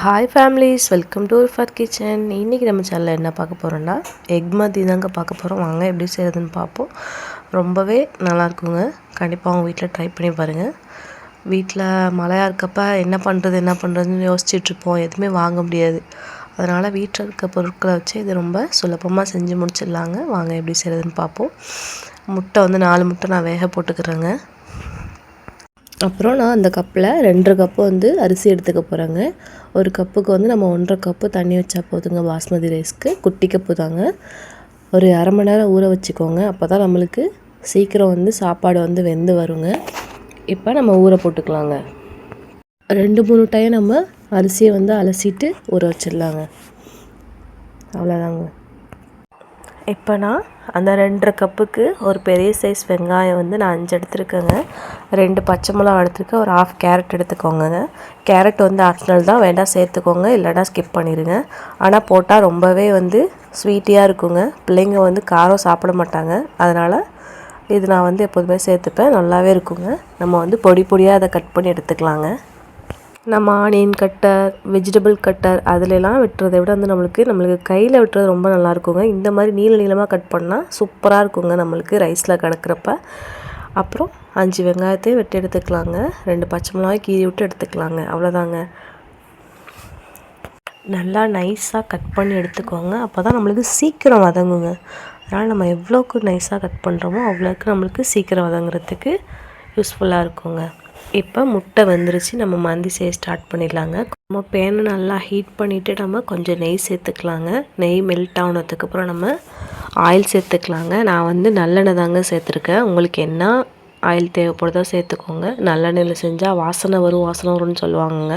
Hi families welcome to fur kitchen இன்றைக்கி நம்ம சேனலில் என்ன பார்க்க போகிறோன்னா எக் மதி தாங்க பார்க்க போகிறோம் வாங்க எப்படி செய்கிறதுன்னு பார்ப்போம். ரொம்பவே நல்லாயிருக்குங்க கண்டிப்பாக அவங்க வீட்டில் ட்ரை பண்ணி பாருங்கள் வீட்டில் மழையாக இருக்கப்ப என்ன பண்ணுறது என்ன பண்ணுறதுன்னு யோசிச்சுட்ருப்போம் எதுவுமே வாங்க முடியாது. அதனால் வீட்டில் இருக்க பொருட்களை வச்சு இது ரொம்ப சுலபமாக செஞ்சு முடிச்சிடலாங்க. வாங்க எப்படி செய்கிறதுன்னு பார்ப்போம். முட்டை வந்து நாலு முட்டை நான் வேக போட்டுக்கிறேங்க. அப்புறம் நான் அந்த கப்பில் ரெண்டு கப்பு வந்து அரிசி எடுத்துக்க போகிறேங்க ஒரு கப்புக்கு வந்து நம்ம ஒன்றரை கப்பு தண்ணி வச்சா போதுங்க பாஸ்மதி ரைஸ்க்கு. குட்டி கப்பு தாங்க. ஒரு அரை மணி நேரம் ஊற வச்சுக்கோங்க. அப்போ தான் நம்மளுக்கு சீக்கிரம் வந்து சாப்பாடு வந்து வெந்து வருங்க. இப்போ நம்ம ஊற போட்டுக்கலாங்க. ரெண்டு மூணு டைம் நம்ம அரிசியை வந்து அலசிட்டு ஊற வச்சிடலாங்க. அவ்வளோதாங்க இப்போ நான் அந்த ரெண்டரை கப்புக்கு ஒரு பெரிய சைஸ் வெங்காயம் வந்து நான் அஞ்சு எடுத்துருக்கேங்க. ரெண்டு பச்சை மிளகா எடுத்துருக்கேன். ஒரு ஆஃப் கேரட் எடுத்துக்கோங்க கேரட் வந்து ஆப்ஷனல் தான். வேண்டாம் சேர்த்துக்கோங்க. இல்லைனா ஸ்கிப் பண்ணிடுங்க ஆனால் போட்டால் ரொம்பவே வந்து ஸ்வீட்டியாக இருக்குங்க. பிள்ளைங்க வந்து காரம் சாப்பிட மாட்டாங்க. அதனால் இது நான் வந்து எப்போதுமே சேர்த்துப்பேன். நல்லாவே இருக்குங்க. நம்ம வந்து பொடி பொடியாக அதை கட் பண்ணி எடுத்துக்கலாங்க. நம்ம ஆனியன் கட்டர் வெஜிடபிள் கட்டர் அதிலெலாம் வெட்டுறதை விட வந்து நம்மளுக்கு நம்மளுக்கு கையில் வெட்டுறது ரொம்ப நல்லா இருக்குங்க இந்த மாதிரி நீள நீளமாக கட் பண்ணால் சூப்பராக இருக்குங்க நம்மளுக்கு ரைஸில் கிடக்கிறப்ப அப்புறம் அஞ்சு வெங்காயத்தையும் வெட்டி எடுத்துக்கலாங்க. ரெண்டு பச்சை மிளகாய் கீறி விட்டு எடுத்துக்கலாங்க. அவ்வளோதாங்க. நல்லா நைஸாக கட் பண்ணி எடுத்துக்கோங்க. அப்போ தான் நம்மளுக்கு சீக்கிரம் வதங்குங்க. அதனால் நம்ம எவ்வளோக்கு நைஸாக கட் பண்ணுறோமோ அவ்வளோக்கு நம்மளுக்கு சீக்கிரம் வதங்குறதுக்கு யூஸ்ஃபுல்லாக இருக்குங்க. இப்போ முட்டை வந்துருச்சு. நம்ம மந்தி செய்ய ஸ்டார்ட் பண்ணிடலாங்க. நம்ம பேனை நல்லா ஹீட் பண்ணிவிட்டு நம்ம கொஞ்சம் நெய் சேர்த்துக்கலாங்க. நெய் மெல்ட் ஆனதுக்கப்புறம் நம்ம ஆயில் சேர்த்துக்கலாங்க. நான் வந்து நல்லெண்ணெய் தாங்க சேர்த்துருக்கேன். உங்களுக்கு என்ன ஆயில் தேவைப்படுதோ சேர்த்துக்கோங்க. நல்லெண்ணெயில் செஞ்சால் வாசனை வரும் வாசனை வரும்னு சொல்லுவாங்கங்க.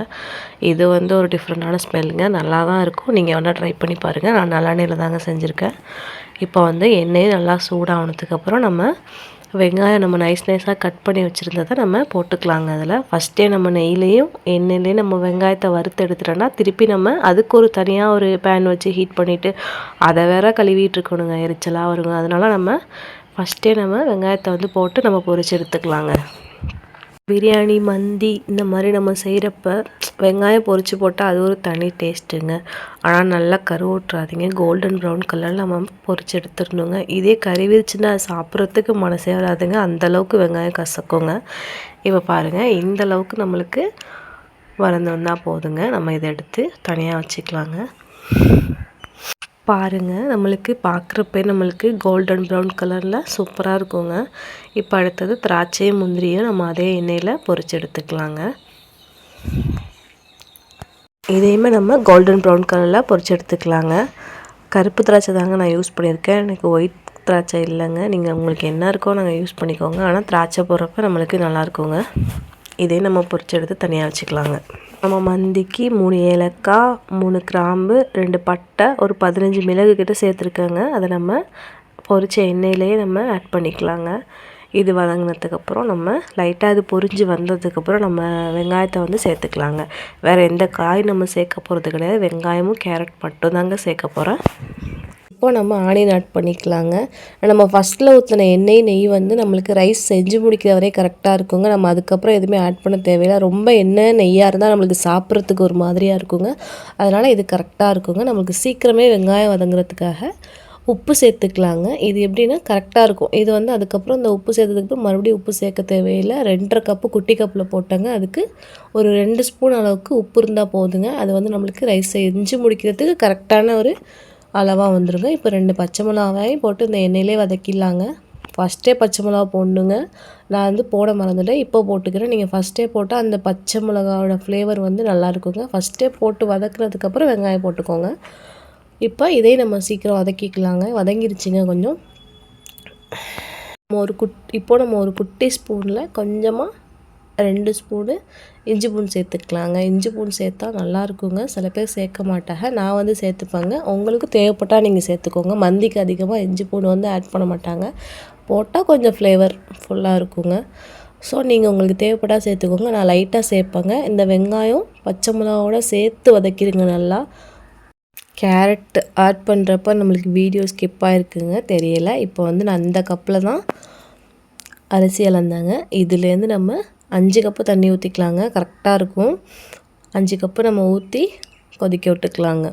இது வந்து ஒரு டிஃப்ரெண்ட்டான ஸ்மெல்லுங்க நல்லா தான் இருக்கும். நீங்கள் வேணால் ட்ரை பண்ணி பாருங்கள் நான் நல்லெண்ணெயில் தாங்க செஞ்சுருக்கேன். இப்போ வந்து எண்ணெய் நல்லா சூடானதுக்கப்புறம் நம்ம வெங்காயம் நம்ம நைஸ் நைஸாக கட் பண்ணி வச்சுருந்ததை நம்ம போட்டுக்கலாங்க அதில். ஃபஸ்ட்டே நம்ம நெய்லேயும் எண்ணெயிலையும் நம்ம வெங்காயத்தை வறுத்து எடுத்துட்டோன்னா திருப்பி நம்ம அதுக்கு ஒரு தனியாக ஒரு பேன் வச்சு ஹீட் பண்ணிவிட்டு அதை வேற கழுவிட்டு இருக்கணுங்க எரிச்சலாக வருங்க. அதனால் நம்ம ஃபஸ்ட்டே நம்ம வெங்காயத்தை வந்து போட்டு நம்ம பொரிச்சு எடுத்துக்கலாங்க. பிரியாணி மந்தி இந்த மாதிரி நம்ம செய்கிறப்ப வெங்காயம் பொரித்து போட்டால் அது ஒரு தனி டேஸ்ட்டுங்க. ஆனால் நல்லா கருவூட்டுறாதீங்க கோல்டன் ப்ரௌன் கலரில் நம்ம பொரித்து எடுத்துடணுங்க. இதே கறி விரிச்சுன்னா சாப்பிட்றதுக்கு மனசே வராதுங்க. அந்தளவுக்கு வெங்காயம் கசக்குங்க. இப்போ பாருங்கள் இந்த அளவுக்கு நம்மளுக்கு வளர்ந்து வந்தால் போதுங்க. நம்ம இதை எடுத்து தனியாக வச்சுக்கலாங்க. பாருங்கள் நம்மளுக்கு பார்க்குறப்பே நம்மளுக்கு கோல்டன் ப்ரௌன் கலரில் சூப்பராக இருக்குங்க. இப்போ அடுத்தது திராட்சையும் முந்திரியும் நம்ம அதே எண்ணெயில் பொரிச்சு எடுத்துக்கலாங்க. இதையுமே நம்ம கோல்டன் ப்ரௌன் கலரில் பொரிச்சு எடுத்துக்கலாங்க. கருப்பு திராட்சை தாங்க நான் யூஸ் பண்ணியிருக்கேன். எனக்கு ஒயிட் திராட்சை இல்லைங்க. நீங்கள் உங்களுக்கு என்ன இருக்கோ நாங்கள் யூஸ் பண்ணிக்கோங்க. ஆனால் திராட்சை போடுறப்ப நம்மளுக்கு நல்லாயிருக்குங்க இதையும் நம்ம பொரிச்சு எடுத்து தனியாக வச்சுக்கலாங்க. நம்ம மந்திக்கு மூணு ஏலக்காய் மூணு கிராம்பு ரெண்டு பட்டை ஒரு பதினஞ்சு மிளகு கிட்ட சேர்த்துருக்கேங்க. அதை நம்ம பொரிச்ச எண்ணெயிலேயே நம்ம ஆட் பண்ணிக்கலாங்க. இது வதங்கினதுக்கப்புறம் நம்ம லைட்டாக இது பொரிஞ்சு வந்ததுக்கப்புறம் நம்ம வெங்காயத்தை வந்து சேர்த்துக்கலாங்க. வேறு எந்த காய் நம்ம சேர்க்க போகிறது கிடையாது. வெங்காயமும் கேரட் மட்டும்தாங்க சேர்க்க போகிறேன் இப்போ நம்ம ஆனியன் ஆட் பண்ணிக்கலாங்க. நம்ம ஃபஸ்ட்டில் ஊற்றின எண்ணெய் நெய் வந்து நம்மளுக்கு ரைஸ் செஞ்சு முடிக்கிற வரையும் கரெக்டாக இருக்குங்க. நம்ம அதுக்கப்புறம் எதுவுமே ஆட் பண்ண தேவையில்லை. ரொம்ப எண்ணெய் நெய்யாக இருந்தால் நம்மளுக்கு சாப்பிட்றதுக்கு ஒரு மாதிரியாக இருக்குங்க. அதனால் இது கரெக்டாக இருக்குங்க. நம்மளுக்கு சீக்கிரமே வெங்காயம் வதங்குறதுக்காக உப்பு சேர்த்துக்கலாங்க. இது எப்படின்னா கரெக்டாக இருக்கும். இது வந்து அதுக்கப்புறம் இந்த உப்பு சேர்த்ததுக்கப்புறம் மறுபடியும் உப்பு சேர்க்க தேவையில்லை. ரெண்டரை கப்பு குட்டி கப்பில் போட்டாங்க. அதுக்கு ஒரு ரெண்டு ஸ்பூன் அளவுக்கு உப்பு இருந்தால் போதுங்க. அது வந்து நம்மளுக்கு ரைஸ் செஞ்சு முடிக்கிறதுக்கு கரெக்டான ஒரு அளவாக வந்துடுங்க இப்போ ரெண்டு பச்சை மிளகாவையும் போட்டு இந்த எண்ணெயிலே வதக்கிடலாங்க. ஃபஸ்ட்டே பச்சை மிளகா போடணுங்க. நான் வந்து போட மறந்துட்டேன். இப்போ போட்டுக்கிறேன். நீங்கள் ஃபஸ்ட்டே போட்டால் அந்த பச்சை மிளகாவோட ஃப்ளேவர் வந்து நல்லா இருக்குங்க. ஃபஸ்ட்டே போட்டு வதக்குனதுக்கப்புறம் வெங்காயம் போட்டுக்கோங்க. இப்போ இதே நம்ம சீக்கிரம் வதக்கிக்கலாங்க. வதங்கிருச்சுங்க கொஞ்சம். ஒரு குட் இப்போ நம்ம ஒரு குட்டி ஸ்பூனில் கொஞ்சமாக ரெண்டு ஸ்பூனு இஞ்சி பூண்டு சேர்த்துக்கலாங்க. இஞ்சி பூண்டு சேர்த்தா நல்லா இருக்குங்க சில பேர் சேர்க்க மாட்டாங்க. நான் வந்து சேர்த்துப்பேங்க. உங்களுக்கு தேவைப்பட்டால் நீங்கள் சேர்த்துக்கோங்க. மந்திக்கு அதிகமாக இஞ்சி பூண்டு வந்து ஆட் பண்ண மாட்டாங்க. போட்டால் கொஞ்சம் ஃப்ளேவர் ஃபுல்லாக இருக்குங்க. ஸோ நீங்கள் உங்களுக்கு தேவைப்பட்டால் சேர்த்துக்கோங்க. நான் லைட்டாக சேர்ப்பேங்க. இந்த வெங்காயம் பச்சை மிளகாவோட சேர்த்து வதக்கிடுங்க நல்லா. கேரட் ஆட் பண்ணுறப்ப நம்மளுக்கு வீடியோ ஸ்கிப் ஆகிருக்குங்க தெரியலை. இப்போ வந்து நான் அந்த கப்பில் தான் அரிசி இழந்தாங்க இதுலேருந்து நம்ம அஞ்சு கப்பு தண்ணி ஊற்றிக்கலாங்க கரெக்டாக இருக்கும். அஞ்சு கப்பு நம்ம ஊற்றி கொதிக்க விட்டுக்கலாங்க.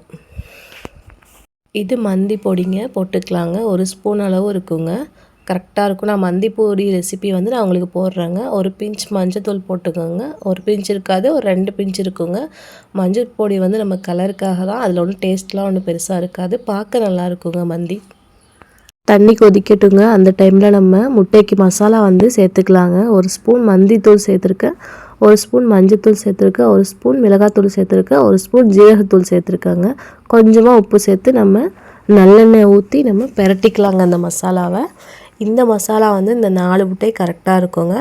இது மந்தி பொடிங்க போட்டுக்கலாங்க. ஒரு ஸ்பூன் அளவு இருக்குங்க. கரெக்டாக இருக்கும். நான் மந்தி பொடி ரெசிபி வந்து நான் உங்களுக்கு போடுறேங்க. ஒரு பிஞ்ச் மஞ்சத்தூள் போட்டுக்கோங்க. ஒரு பிஞ்ச் இருக்காது. ஒரு ரெண்டு பிஞ்ச் இருக்குங்க. மஞ்சள் பொடி வந்து நம்ம கலருக்காக தான். அதில் ஒன்றும் டேஸ்ட்லாம் ஒன்றும் பெருசாக இருக்காது. பார்க்க நல்லா இருக்குங்க மந்தி. தண்ணி கொதிக்கட்டுங்க. அந்த டைமில் நம்ம முட்டைக்கு மசாலா வந்து சேர்த்துக்கலாங்க. ஒரு ஸ்பூன் மந்தித்தூள் சேர்த்துருக்கேன். ஒரு ஸ்பூன் மஞ்சத்தூள் சேர்த்துருக்கேன். ஒரு ஸ்பூன் மிளகாத்தூள் சேர்த்துருக்கேன். ஒரு ஸ்பூன் ஜீரகத்தூள் சேர்த்துருக்காங்க. கொஞ்சமாக உப்பு சேர்த்து நம்ம நல்லெண்ணெய் ஊற்றி நம்ம பெரட்டிக்கலாங்க அந்த மசாலாவை. இந்த மசாலா வந்து இந்த நாலு முட்டை கரெக்டாக இருக்குங்க.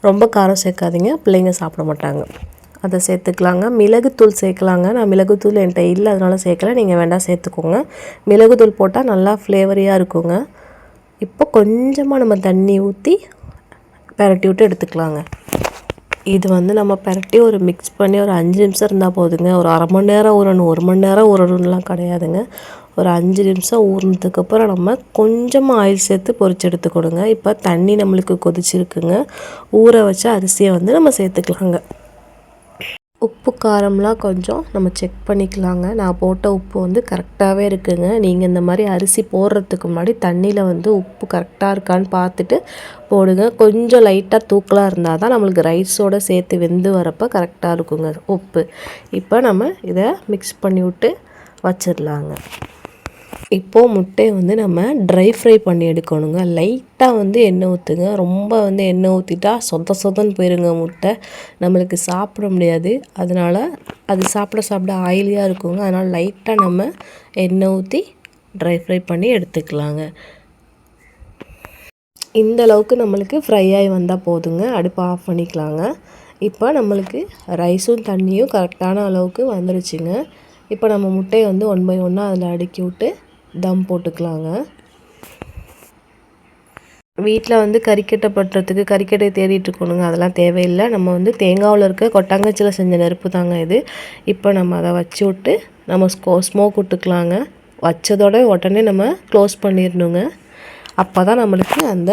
ரொம்ப காரம் சேர்க்காதீங்க. பிள்ளைங்க சாப்பிட மாட்டாங்க. அதை சேர்த்துக்கலாங்க. மிளகுத்தூள் சேர்க்கலாங்க. நான் மிளகுத்தூள் என்கிட்ட இல்லை அதனால் சேர்க்கல. நீங்கள் வேண்டாம் சேர்த்துக்கோங்க. மிளகுத்தூள் போட்டால் நல்லா ஃப்ளேவரியாக இருக்குங்க. இப்போ கொஞ்சமாக நம்ம தண்ணி ஊற்றி பரட்டி விட்டு எடுத்துக்கலாங்க. இது வந்து நம்ம பரட்டி ஒரு மிக்ஸ் பண்ணி ஒரு அஞ்சு நிமிஷம் இருந்தால் போதுங்க. ஒரு அரை மணி நேரம் ஊறணும். ஒரு மணி நேரம் ஊறணும்லாம் கிடையாதுங்க. ஒரு அஞ்சு நிமிஷம் ஊறினதுக்கப்புறம் நம்ம கொஞ்சமாக ஆயில் சேர்த்து பொரிச்சு எடுத்துக்கொடுங்க இப்போ தண்ணி நம்மளுக்கு கொதிச்சிருக்குங்க. ஊற வச்ச அரிசியை வந்து நம்ம சேர்த்துக்கலாங்க. உப்பு காரம்லாம் கொஞ்சம் நம்ம செக் பண்ணிக்கலாங்க. நான் போட்ட உப்பு வந்து கரெக்டாகவே இருக்குங்க. நீங்கள் இந்த மாதிரி அரிசி போடுறதுக்கு முன்னாடி தண்ணியில் வந்து உப்பு கரெக்டாக இருக்கான்னு பார்த்துட்டு போடுங்க. கொஞ்சம் லைட்டாக தூக்கலாக இருந்தால் தான் நம்மளுக்கு ரைஸோடு சேர்த்து வெந்து வரப்போ கரெக்டாக இருக்குங்க உப்பு. இப்போ நம்ம இதை மிக்ஸ் பண்ணி விட்டு வச்சிடலாங்க இப்போது முட்டையை வந்து நம்ம ட்ரை ஃப்ரை பண்ணி எடுக்கணுங்க. லைட்டாக வந்து எண்ணெய் ஊற்றுங்க ரொம்ப வந்து எண்ணெய் ஊற்றிட்டா சொத சொதன்னு போயிருங்க முட்டை. நம்மளுக்கு சாப்பிட முடியாது. அதனால் அது சாப்பிட சாப்பிட ஆயிலியாக இருக்குங்க. அதனால் லைட்டாக நம்ம எண்ணெய் ஊற்றி ட்ரை ஃப்ரை பண்ணி எடுத்துக்கலாங்க. இந்த அளவுக்கு நம்மளுக்கு ஃப்ரை ஆகி வந்தால் போதுங்க. அடுப்பை ஆஃப் பண்ணிக்கலாங்க. இப்போ நம்மளுக்கு ரைஸும் தண்ணியும் கரெக்டான அளவுக்கு வந்துருச்சுங்க. இப்போ நம்ம முட்டையை வந்து ஒன் பை ஒன்னாக அதில் அடுக்கி விட்டு தம் போட்டுக்கலாங்க. வீட்டில் வந்து கறிக்கட்டை பட்டுறதுக்கு கறிக்கட்டை தேடிட்டு இருக்கணுங்க. அதெல்லாம் தேவையில்லை. நம்ம வந்து தேங்காவில் இருக்க கொட்டாங்கச்சியில் செஞ்ச நெருப்பு தாங்க இது. இப்போ நம்ம அதை வச்சு விட்டு நம்ம ஸ்கோ ஸ்மோக் விட்டுக்கலாங்க. வச்சதோட உடனே நம்ம க்ளோஸ் பண்ணிடணுங்க. அப்போ தான் நம்மளுக்கு அந்த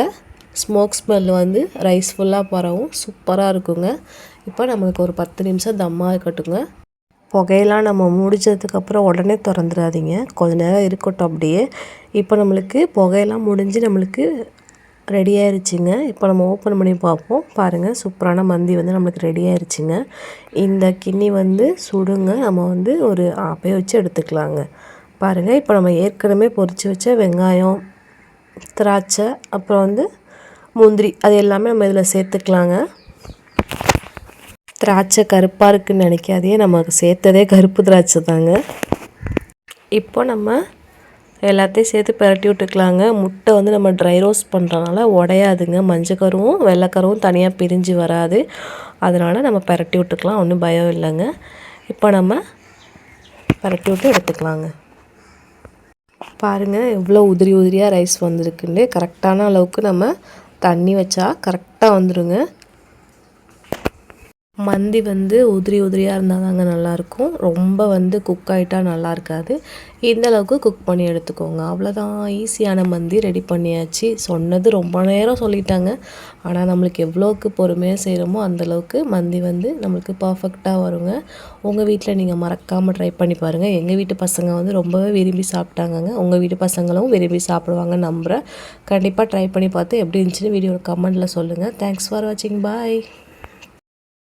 ஸ்மோக் ஸ்மெல் வந்து ரைஸ் ஃபுல்லாக பரவும். சூப்பராக இருக்குங்க. இப்போ நம்மளுக்கு ஒரு பத்து நிமிஷம் தம்மாக இருக்கட்டுங்க. புகையெல்லாம் நம்ம முடிச்சதுக்கப்புறம் உடனே திறந்துடாதீங்க. கொஞ்ச நேரம் இருக்கட்டும் அப்படியே. இப்போ நம்மளுக்கு புகையெல்லாம் முடிஞ்சு நம்மளுக்கு ரெடி ஆயிடுச்சுங்க இப்போ நம்ம ஓப்பன் பண்ணி பார்ப்போம். பாருங்கள் சூப்பரான மந்தி வந்து நம்மளுக்கு ரெடி ஆயிடுச்சுங்க இந்த கிண்ணி வந்து சுடுங்க. நம்ம வந்து ஒரு ஆப்பையை வச்சு எடுத்துக்கலாங்க. பாருங்கள் இப்போ நம்ம ஏற்கனவே பொறிச்சு வச்ச வெங்காயம் திராட்சை அப்புறம் வந்து முந்திரி அது எல்லாமே நம்ம இதில் சேர்த்துக்கலாங்க. திராட்சை கருப்பாக இருக்குதுன்னு நினைக்காதே நமக்கு சேர்த்ததே கருப்பு திராட்சை தாங்க. இப்போ நம்ம எல்லாத்தையும் சேர்த்து பரட்டி விட்டுக்கலாங்க. முட்டை வந்து நம்ம ட்ரை ரோஸ்ட் பண்ணுறதுனால உடையாதுங்க. மஞ்சக்கருவும் வெள்ளைக்கருவும் தனியாக பிரிஞ்சு வராது. அதனால் நம்ம பரட்டி விட்டுக்கலாம். ஒன்றும் பயம் இல்லைங்க. இப்போ நம்ம பரட்டி விட்டு எடுத்துக்கலாங்க. பாருங்கள் எவ்வளோ உதிரி உதிரியாக ரைஸ் வந்திருக்குன்னு. கரெக்டான அளவுக்கு நம்ம தண்ணி வச்சா கரெக்டாக வந்துடுங்க மந்தி வந்து உதிரி உதிரியாக இருந்தால் தாங்க நல்லாயிருக்கும் ரொம்ப வந்து குக் ஆகிட்டா நல்லா இருக்காது இந்த அளவுக்கு குக் பண்ணி எடுத்துக்கோங்க. அவ்வளோதான் ஈஸியான மந்தி ரெடி பண்ணியாச்சு. சொன்னது ரொம்ப நேரம் சொல்லிட்டாங்க. ஆனால் நம்மளுக்கு எவ்வளோக்கு பொறுமையாக செய்கிறோமோ அந்தளவுக்கு மந்தி வந்து நம்மளுக்கு பர்ஃபெக்டாக வருங்க. உங்கள் வீட்டில் நீங்கள் மறக்காமல் ட்ரை பண்ணி பாருங்கள் எங்கள் வீட்டு பசங்க வந்து ரொம்பவே விரும்பி சாப்பிட்டாங்கங்க. உங்கள் வீட்டு பசங்களும் விரும்பி சாப்பிடுவாங்க நம்புகிறேன் கண்டிப்பாக ட்ரை பண்ணி பார்த்து எப்படி இருந்துச்சுன்னு வீடியோ கமெண்ட்டில் சொல்லுங்கள் தேங்க்ஸ் ஃபார் வாட்சிங் பாய்